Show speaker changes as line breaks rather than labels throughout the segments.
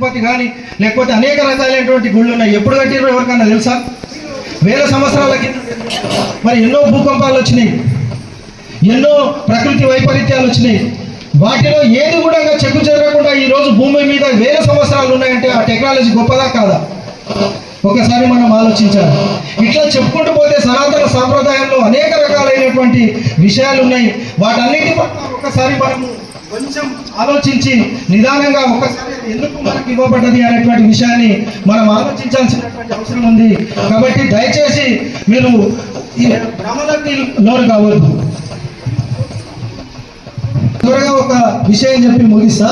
తిరుపతి కానీ లేకపోతే అనేక రకాలైనటువంటి గుళ్ళు ఉన్నాయి. ఎప్పుడు కట్టిరో ఎవరికన్నా తెలుసా? వేల సంవత్సరాల కింద మరి ఎన్నో భూకంపాలు వచ్చినాయి. ఎన్నో ప్రకృతి వైపరీత్యాలు వచ్చినాయి. వాటిలో ఏది కూడా చెక్కు చెదరకుండా ఈ రోజు భూమి మీద వేల సంవత్సరాలు ఉన్నాయంటే ఆ టెక్నాలజీ గొప్పదా కాదా? ఒకసారి మనం ఆలోచించాలి. ఇట్లా చెప్పుకుంటూ పోతే సనాతన సాంప్రదాయంలో అనేక రకాలైనటువంటి విషయాలు ఉన్నాయి. వాటన్నిటి పట్ల ఒకసారి మనం కొంచెం ఆలోచించి నిదానంగా ఒకసారి ఎందుకు మనకి ఇవ్వబడ్డది అనేటువంటి విషయాన్ని మనం ఆలోచించాల్సినటువంటి అవసరం ఉంది. కాబట్టి దయచేసి మీరు ఈ భ్రమలకి లోను కావద్దు. త్వరగా ఒక విషయం చెప్పి ముగిస్తా.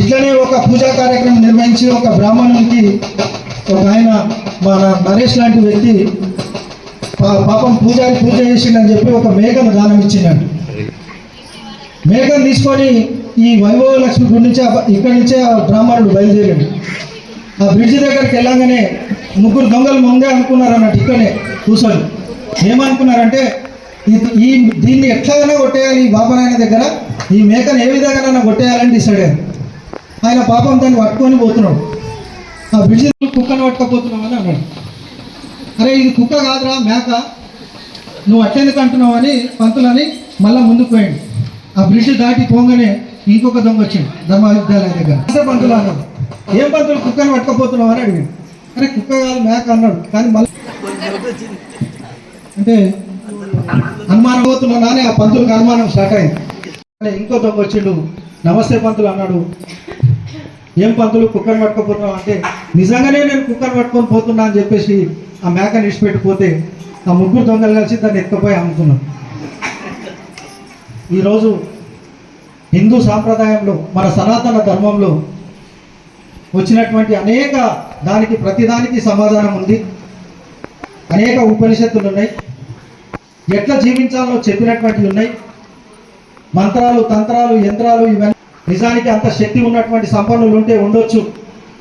ఇట్లనే ఒక పూజా కార్యక్రమం నిర్వహించి ఒక బ్రాహ్మణునికి ఒక ఆయన మన నరేష్ లాంటి వ్యక్తి పాపం పూజారి పూజ చేసిండని చెప్పి ఒక మేకను దానం ఇచ్చినాడు మేకను తీసుకొని ఈ వైభవ లక్ష్మి గుడి నుంచి ఇక్కడి నుంచే ఆ బ్రాహ్మణుడు బయలుదేరాడు. ఆ బ్రిడ్జి దగ్గరికి వెళ్ళంగానే ముగ్గురు దొంగలు ముందే అనుకున్నారు అన్నట్టు ఇక్కడనే కూర్చొని ఏమనుకున్నారంటే ఈ- దీన్ని ఎట్లాగైనా కొట్టేయాలి ఈ బాబానాయన దగ్గర ఈ మేకను ఏ విధంగానైనా కొట్టేయాలని డిసైడ్ అయ్యారు. ఆయన పాపం దాన్ని పట్టుకొని పోతున్నాడు. ఆ బ్రిడ్జి కుక్కను పట్టుకపోతున్నావు అని అన్నాడు. అరే ఇది కుక్క కాదురా మేక. నువ్వు అట్టెందుకు అంటున్నావు అని పంతులని మళ్ళీ ముందుకు పోయాడు. ఆ బ్రిడ్జ్ దాటి పోగానే ఇంకొక దొంగ వచ్చింది ధర్మవిద్యాలయం దగ్గర. పంతులు అన్నాడు. ఏం పంతులు కుక్కను పట్టుకపోతున్నావు అని అడిగాడు. అరే కుక్క కాదు మేక అన్నాడు. కానీ మళ్ళీ అంటే అనుమానం పోతున్నానే ఆ పంతులకు అనుమానం స్టార్ట్ అయింది. ఇంకో దొంగ వచ్చిండు. నమస్తే పంతులు అన్నాడు. ఏం పంతులు కుక్కను పట్టుకోపోతున్నావు అంటే నిజంగానే నేను కుక్కను పట్టుకొని పోతున్నా అని చెప్పేసి ఆ మేకని ఇచ్చిపెట్టిపోతే ఆ ముగ్గురు దొంగలు కలిసి దాన్ని ఎక్కపోయి అమ్ముకున్నాను ఈరోజు హిందూ సాంప్రదాయంలో మన సనాతన ధర్మంలో వచ్చినటువంటి అనేక దానికి ప్రతిదానికి సమాధానం ఉంది. అనేక ఉపనిషత్తులు ఉన్నాయి. ఎట్లా జీవించాలో చెప్పినటువంటివి ఉన్నాయి. మంత్రాలు తంత్రాలు యంత్రాలు ఇవన్నీ నిజానికి అంత శక్తి ఉన్నటువంటి సంపన్నులు ఉంటే ఉండొచ్చు.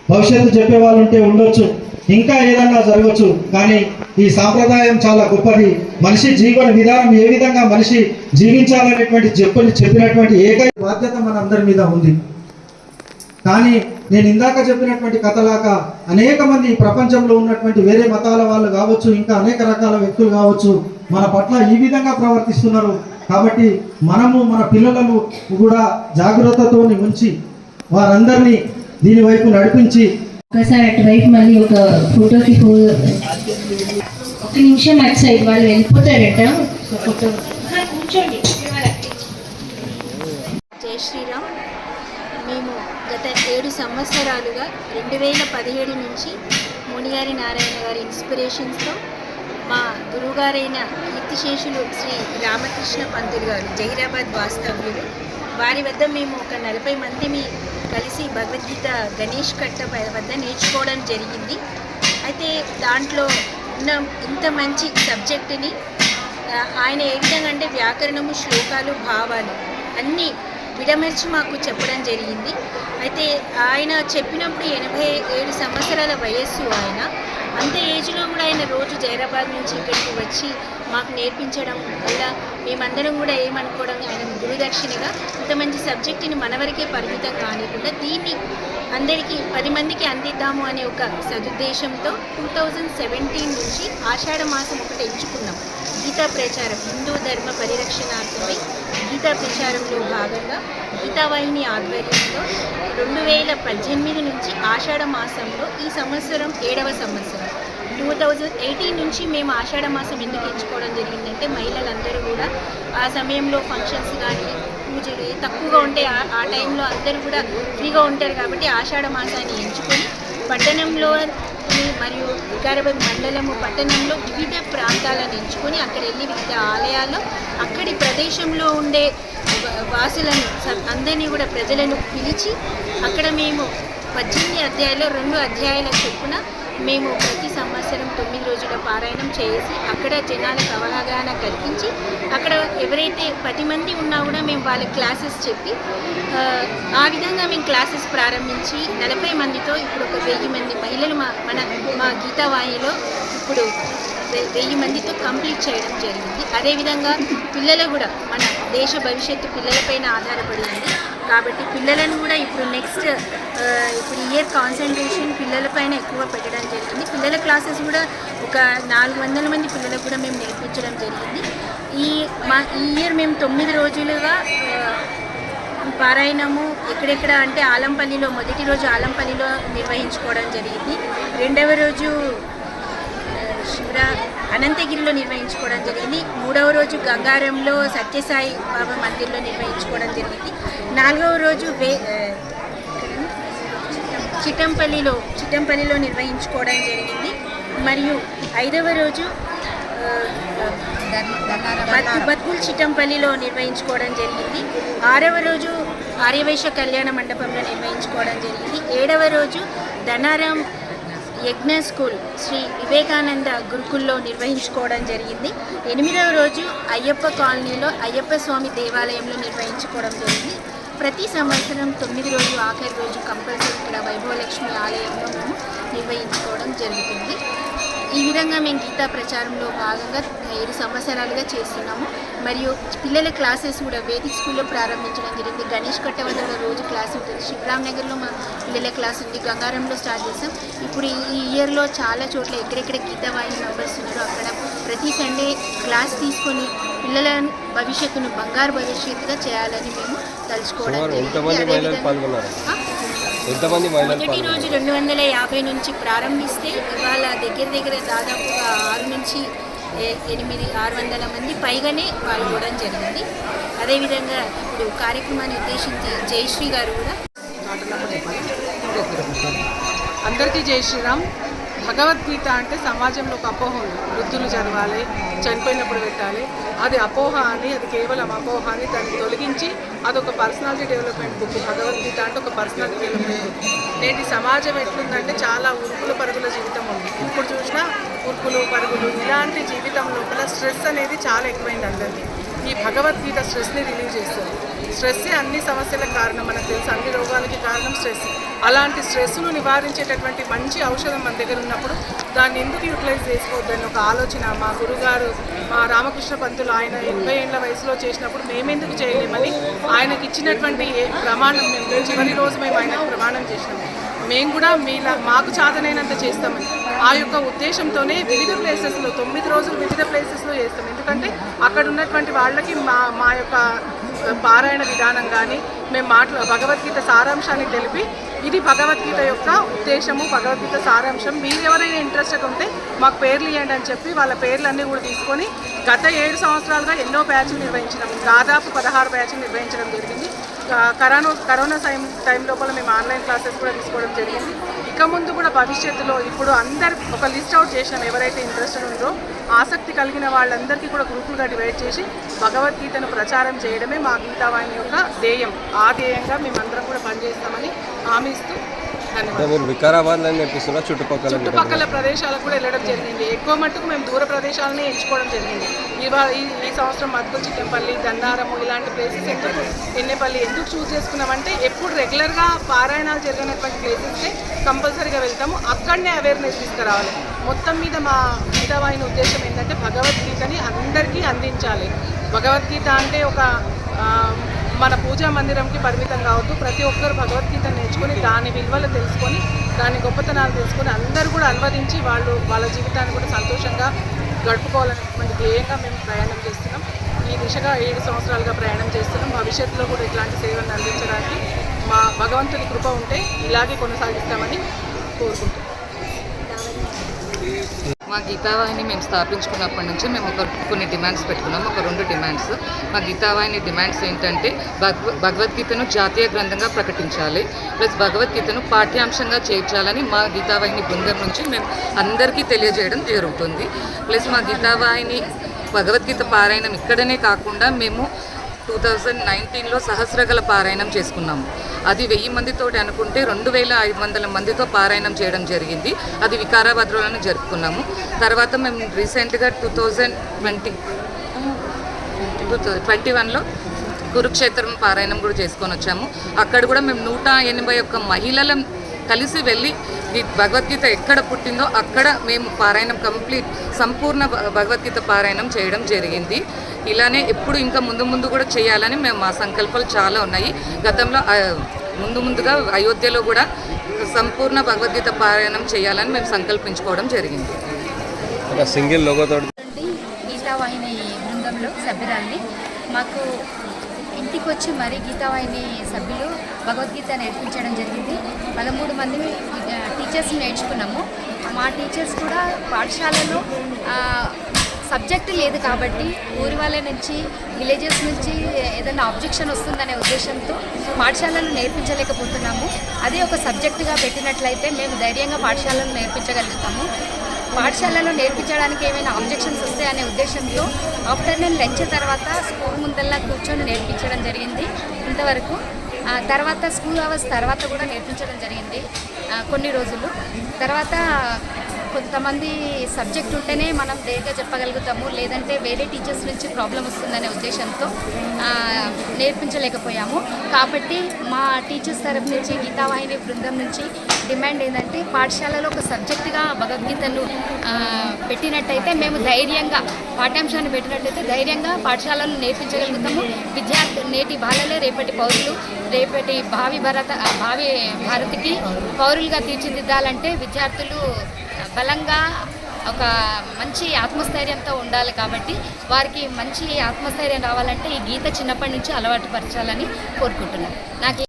భవిష్యత్తు చెప్పే వాళ్ళు ఉంటే ఉండొచ్చు. ఇంకా ఏదన్నా జరగచ్చు. కానీ ఈ సాంప్రదాయం చాలా గొప్పది. మనిషి జీవన విధానం ఏ విధంగా మనిషి జీవించాలనేటువంటి చెప్పని చెప్పినటువంటి ఏకైక బాధ్యత మన అందరి మీద ఉంది. కానీ నేను ఇందాక చెప్పినటువంటి కథలాగా అనేక మంది ప్రపంచంలో ఉన్నటువంటి వేరే మతాల వాళ్ళు కావచ్చు ఇంకా అనేక రకాల వ్యక్తులు కావచ్చు మన పట్ల ఈ విధంగా ప్రవర్తిస్తున్నారు. కాబట్టి మనము మన పిల్లలను కూడా జాగ్రత్తతో ఉంచి వారందరినీ దీని వైపు నడిపించి
ఒకసారి అటువైపు మళ్ళీ ఒక ఫోటోకి ఒక్క నిమిషం అటు సైడ్ వాళ్ళు వెళ్ళిపోతారట. కూర్చోండి
జై శ్రీరామ్. మేము గత ఏడు సంవత్సరాలుగా రెండు వేల పదిహేడు నుంచి మునిగారి నారాయణ గారి ఇన్స్పిరేషన్స్తో మా గురువుగారైన కీర్తిశేషులు శ్రీ రామకృష్ణ పంతులు గారు జహీరాబాద్ వాస్తవ్యులు. వారి వద్ద మేము ఒక నలభై మందిని కలిసి భగవద్గీత గణేష్ కట్ట ప- వద్ద నేర్చుకోవడం జరిగింది. అయితే దాంట్లో ఇంత మంచి సబ్జెక్టుని ఆయన ఏ విధంగా అంటే వ్యాకరణము శ్లోకాలు భావాలు అన్నీ విడమర్చి మాకు చెప్పడం జరిగింది. అయితే ఆయన చెప్పినప్పుడు ఎనభై ఏడు సంవత్సరాల వయస్సు ఆయన అంత ఏజ్లో కూడా ఆయన రోజు జైరాబాద్ నుంచి ఇక్కడికి వచ్చి మాకు నేర్పించడం వల్ల మేమందరం కూడా ఏమనుకోవడం ఆయన గురుదక్షిణగా ఇంత మంచి సబ్జెక్టుని మన వరకే పరిమితం కానికుండా దీన్ని అందరికీ పది మందికి అందిద్దాము అనే ఒక సదుద్దేశంతో టూ థౌజండ్ సెవెంటీన్ నుంచి ఆషాఢ మాసం ఒకటి ఎంచుకున్నాం. గీతా ప్రచారం హిందూ ధర్మ పరిరక్షణార్థమై గీతా ప్రచారంలో భాగంగా గీతావాహిని ఆధ్వర్యంలో రెండు వేల పద్దెనిమిది నుంచి ఆషాఢ మాసంలో ఈ సంవత్సరం ఏడవ సంవత్సరం. టూ థౌజండ్ ఎయిటీన్ నుంచి మేము ఆషాఢ మాసం ఎందుకు ఎంచుకోవడం జరిగిందంటే మహిళలందరూ కూడా ఆ సమయంలో ఫంక్షన్స్ కానీ పూజలు తక్కువగా ఉంటే ఆ- టైంలో అందరూ కూడా ఫ్రీగా ఉంటారు కాబట్టి ఆషాఢ మాసాన్ని ఎంచుకొని పట్టణంలో మరియు వికారాబాద్ మండలము పట్టణంలో వివిధ ప్రాంతాలను ఎంచుకొని అక్కడ వెళ్ళి వివిధ ఆలయాల్లో అక్కడి ప్రదేశంలో ఉండే వాసులను అందరినీ కూడా ప్రజలను పిలిచి అక్కడ మేము పద్దెనిమిది అధ్యాయాలు రెండు అధ్యాయాల చొప్పున మేము ప్రతి సంవత్సరం తొమ్మిది రోజుల పారాయణం చేసి అక్కడ జనాలకు అవగాహన కల్పించి అక్కడ ఎవరైతే పది మంది ఉన్నా కూడా మేము వాళ్ళ క్లాసెస్ చెప్పి ఆ, విధంగా మేము క్లాసెస్ ప్రారంభించి నలభై మందితో ఇప్పుడు ఒక వెయ్యి మంది మహిళలు మా మన మా గీతావాహిలో ఇప్పుడు వెయ్యి మందితో కంప్లీట్ చేయడం జరిగింది. అదేవిధంగా పిల్లలు కూడా మన దేశ భవిష్యత్తు పిల్లలపైన ఆధారపడి ఉంది. కాబట్టి పిల్లలను కూడా ఇప్పుడు నెక్స్ట్ uh, ఇప్పుడు ఇయర్ కాన్సన్ట్రేషన్ పిల్లలపైన ఎక్కువ పెట్టడం జరిగింది. పిల్లల క్లాసెస్ కూడా ఒక నాలుగు వందల మంది పిల్లలకు కూడా మేము నేర్పించడం జరిగింది. ఈ మా ఈ ఇయర్ మేము తొమ్మిది రోజులుగా uh, పారాయణము ఎక్కడెక్కడ అంటే ఆలంపల్లిలో మొదటి రోజు ఆలంపల్లిలో నిర్వహించుకోవడం జరిగింది. రెండవ రోజు uh, శివరా అనంతగిరిలో నిర్వహించుకోవడం జరిగింది. మూడవ రోజు గంగారంలో సత్యసాయి బాబా మందిర్లో నిర్వహించుకోవడం జరిగింది. నాలుగవ రోజు వే చిట్టంపల్లిలో చిట్టంపల్లిలో నిర్వహించుకోవడం జరిగింది. మరియు ఐదవ రోజు ఆ, బతుకుల్ చిట్టంపల్లిలో నిర్వహించుకోవడం జరిగింది. ఆరవ రోజు ఆర్యవైశ్య కళ్యాణ మండపంలో నిర్వహించుకోవడం జరిగింది. ఏడవ రోజు ధనారాం యజ్ఞ స్కూల్ శ్రీ వివేకానంద గురుకుల్లో నిర్వహించుకోవడం జరిగింది. ఎనిమిదవ రోజు అయ్యప్ప కాలనీలో అయ్యప్ప స్వామి దేవాలయంలో నిర్వహించుకోవడం జరిగింది. ప్రతి సంవత్సరం తొమ్మిది రోజు ఆఖరి రోజు కంపల్సరీ ఇక్కడ వైభవలక్ష్మి ఆలయంలో మేము నిర్వహించుకోవడం జరుగుతుంది. ఈ విధంగా మేము గీతా ప్రచారంలో భాగంగా ఏడు సంవత్సరాలుగా చేస్తున్నాము. మరియు పిల్లల క్లాసెస్ కూడా వేదిక్ స్కూల్లో ప్రారంభించడం జరిగింది. గణేష్ కట్ట వద్ద కూడా రోజు క్లాస్ ఉంటుంది. శివరామ్ నగర్లో మా పిల్లల క్లాస్ ఉంది. గంగారంలో స్టార్ట్ చేస్తాం ఇప్పుడు ఈ- ఇయర్లో చాలా చోట్ల ఎక్కడెక్కడ గీతా వాహిని మెంబర్స్ ఉన్నారో అక్కడ ప్రతి సండే క్లాస్ తీసుకొని పిల్లల భవిష్యత్తును బంగారు భవిష్యత్తుగా చేయాలని మేము తలుచుకోవడం.
ఎంతమంది
మొదటి రోజు రెండు వందల యాభై నుంచి ప్రారంభిస్తే ఇవాళ దగ్గర దగ్గర దాదాపుగా ఆరు నుంచి ఏ- ఎనిమిది ఆరు వందల మంది పైగానే పాల్గొనడం జరిగింది. అదేవిధంగా ఇప్పుడు కార్యక్రమాన్ని ఉద్దేశించి జయశ్రీ గారు కూడా
అందరికీ జై శ్రీరామ్ భగవద్గీత అంటే సమాజంలో ఒక అపోహ ఉంది. వృద్ధులు చదవాలి చనిపోయినప్పుడు పెట్టాలి. అది అపోహ అని అది కేవలం అపోహ అని దాన్ని తొలగించి అదొక పర్సనాలిటీ డెవలప్మెంట్ బుక్. భగవద్గీత అంటే ఒక పర్సనాలిటీ డెవలప్మెంట్ బుక్. నేటి సమాజం ఎట్లుందంటే చాలా ఉరుకుల పరుగుల జీవితం ఉంది. ఇప్పుడు చూసినా ఉరుకులు పరుగులు ఇలాంటి జీవితం లోపల స్ట్రెస్ అనేది చాలా ఎక్కువైంది అందరికీ. ఈ భగవద్గీత స్ట్రెస్ని రిలీవ్ చేస్తుంది. స్ట్రెస్ అన్ని సమస్యలకు కారణం మనకు తెలుసు అన్ని రోగాలకి కారణం స్ట్రెస్. అలాంటి స్ట్రెస్ను నివారించేటటువంటి మంచి ఔషధం మన దగ్గర ఉన్నప్పుడు దాన్ని ఎందుకు యూటిలైజ్ చేసుకోవద్దని ఒక ఆలోచన మా గురుగారు మా రామకృష్ణ పంతులు ఆయన ఎనభై ఏళ్ళ వయసులో చేసినప్పుడు మేమెందుకు చేయలేమని ఆయనకి ఇచ్చినటువంటి ఏ ప్రమాణం మేము చివరి రోజు మేము ఆయనకు ప్రమాణం చేసినాము. మేము కూడా మీలా మాకు చాతనైనంత చేస్తామని. ఆ యొక్క ఉద్దేశంతోనే వివిధ ప్లేసెస్లో తొమ్మిది రోజులు వివిధ ప్లేసెస్లో చేస్తాం. ఎందుకంటే అక్కడ ఉన్నటువంటి వాళ్ళకి మా మా యొక్క పారాయణ విధానం కానీ మేము మాట్లా భగవద్గీత సారాంశాన్ని తెలిపి ఇది భగవద్గీత యొక్క ఉద్దేశము భగవద్గీత సారాంశం. మీరు ఎవరైనా ఇంట్రెస్టెడ్ ఉంటే మాకు పేర్లు ఇవ్వండి అని చెప్పి వాళ్ళ పేర్లన్నీ కూడా తీసుకొని గత ఏడు సంవత్సరాలుగా ఎన్నో బ్యాచ్లు నిర్వహించడం దాదాపు పదహారు బ్యాచ్లు నిర్వహించడం జరిగింది. కరోనా కరోనా టైం టైం లోపల మేము ఆన్లైన్ క్లాసెస్ కూడా తీసుకోవడం జరిగింది. ఇక ముందు కూడా భవిష్యత్తులో ఇప్పుడు అందరు ఒక లిస్ట్ అవుట్ చేసినాం ఎవరైతే ఇంట్రెస్ట్ ఉందో ఆసక్తి కలిగిన వాళ్ళందరికీ కూడా గ్రూపులుగా డివైడ్ చేసి భగవద్గీతను ప్రచారం చేయడమే మా గీతావాణి యొక్క ధ్యేయం. ఆ ధ్యేయంగా మేమందరం కూడా పనిచేస్తామని హామీ ఇస్తూ
మీరు వికారాబాద్లో నేర్పిస్తున్నా చుట్టుపక్కల
చుట్టుపక్కల ప్రదేశాలకు కూడా వెళ్ళడం జరిగింది. ఎక్కువ మట్టుకు మేము దూర ప్రదేశాలని ఎంచుకోవడం జరిగింది. ఇవాళ ఈ ఈ సంవత్సరం మద్దు చిట్టంపల్లి దండారము ఇలాంటి ప్లేసెస్ ఎందుకు ఎన్నెపల్లి ఎందుకు చూస్ చేసుకున్నామంటే ఎప్పుడు రెగ్యులర్గా పారాయణాలు జరిగినటువంటి ప్లేసెస్కే కంపల్సరీగా వెళ్తాము. అక్కడనే అవేర్నెస్ తీసుకురావాలి. మొత్తం మీద మా గీతావాహిని ఉద్దేశం ఏంటంటే భగవద్గీతని అందరికీ అందించాలి. భగవద్గీత అంటే ఒక మన పూజా మందిరంకి పరిమితం కావద్దు. ప్రతి ఒక్కరు భగవద్గీత నేర్చుకొని దాని విలువలు తెలుసుకొని దాని గొప్పతనాలు తెలుసుకొని అందరూ కూడా అనువదించి వాళ్ళు వాళ్ళ జీవితాన్ని కూడా సంతోషంగా గడుపుకోవాలనేటువంటి ధ్యేయంగా మేము ప్రయాణం చేస్తున్నాం. ఈ దిశగా ఏడు సంవత్సరాలుగా ప్రయాణం చేస్తున్నాం. భవిష్యత్తులో కూడా ఇట్లాంటి సేవలను అందించడానికి మా భగవంతుని కృప ఉంటే ఇలాగే కొనసాగిస్తామని కోరుకుంటున్నాం.
మా గీతావాహిని మేము స్థాపించుకున్నప్పటి నుంచి మేము ఒక కొన్ని డిమాండ్స్ పెట్టుకున్నాం. ఒక రెండు డిమాండ్స్. మా గీతావాహిని డిమాండ్స్ ఏంటంటే భగవ భగవద్గీతను జాతీయ గ్రంథంగా ప్రకటించాలి. ప్లస్ భగవద్గీతను పాఠ్యాంశంగా చేర్చాలని మా గీతావాహిని బృందం నుంచి మేము అందరికీ తెలియజేయడం జరుగుతుంది. ప్లస్ మా గీతావాహిని భగవద్గీత పారాయణం ఇక్కడనే కాకుండా మేము టూ థౌజండ్ నైన్టీన్లో సహస్రగల పారాయణం చేసుకున్నాము. అది వెయ్యి మందితోటి అనుకుంటే రెండు వేల ఐదు వందల మందితో పారాయణం చేయడం జరిగింది. అది వికారాబాద్లోనే జరుపుకున్నాము. తర్వాత మేము రీసెంట్గా two thousand twenty two twenty వన్లో కురుక్షేత్రం పారాయణం కూడా చేసుకొని వచ్చాము. అక్కడ కూడా మేము నూట ఎనభై ఒక్క మహిళల కలిసి వెళ్ళి ఈ భగవద్గీత ఎక్కడ పుట్టిందో అక్కడ మేము పారాయణం కంప్లీట్ సంపూర్ణ భ- భగవద్గీత పారాయణం చేయడం జరిగింది. ఇలానే ఎప్పుడు ఇంకా ముందు ముందు కూడా చేయాలని మేము మా సంకల్పాలు చాలా ఉన్నాయి. గతంలో ముందు ముందుగా అయోధ్యలో కూడా సంపూర్ణ భగవద్గీత పారాయణం చేయాలని మేము సంకల్పించుకోవడం జరిగింది.
ఒక సింగిల్ లోగోతో
నుండి గీతావాహిని బృందంలో సభ్యురాల్ని. మాకు ఇంటికి వచ్చి మరీ గీతావాహిని సభ్యులు భగవద్గీత నేర్పించడం జరిగింది. పదమూడు మంది టీచర్స్ నేర్చుకున్నాము. మా టీచర్స్ కూడా పాఠశాలలో సబ్జెక్ట్ లేదు కాబట్టి ఊరి వాళ్ళ నుంచి విలేజెస్ నుంచి ఏదైనా ఆబ్జెక్షన్ వస్తుందనే ఉద్దేశంతో పాఠశాలను నేర్పించలేకపోతున్నాము. అదే ఒక సబ్జెక్టుగా పెట్టినట్లయితే మేము ధైర్యంగా పాఠశాలను నేర్పించగలుగుతాము. పాఠశాలలో నేర్పించడానికి ఏమైనా ఆబ్జెక్షన్స్ వస్తాయనే ఉద్దేశంతో ఆఫ్టర్నూన్ లంచ్ తర్వాత స్కూల్ ముందల్లా కూర్చొని నేర్పించడం జరిగింది ఇంతవరకు. తర్వాత స్కూల్ అవర్స్ తర్వాత కూడా నేర్పించడం జరిగింది. కొన్ని రోజులు. తర్వాత కొంతమంది సబ్జెక్ట్ ఉంటేనే మనం ధైర్యంగా చెప్పగలుగుతాము లేదంటే వేరే టీచర్స్ నుంచి ప్రాబ్లం వస్తుందనే ఉద్దేశంతో నేర్పించలేకపోయాము. కాబట్టి మా టీచర్స్ తరఫు నుంచి గీతావాహిని బృందం నుంచి డిమాండ్ ఏంటంటే పాఠశాలలో ఒక సబ్జెక్టుగా భగవద్గీతను పెట్టినట్టయితే మేము ధైర్యంగా పాఠ్యాంశాన్ని పెట్టినట్టయితే ధైర్యంగా పాఠశాలను నేర్పించగలుగుతాము. విద్యార్థి నేటి బాలలే రేపటి పౌరులు. రేపటి భావి భారత భావి భారత్కి పౌరులుగా తీర్చిదిద్దాలంటే విద్యార్థులు బలంగా ఒక మంచి ఆత్మస్థైర్యంతో ఉండాలి కాబట్టి వారికి మంచి ఆత్మస్థైర్యం రావాలంటే ఈ గీత చిన్నప్పటి నుంచి అలవాటు పరచాలని కోరుకుంటున్నాను. నాకు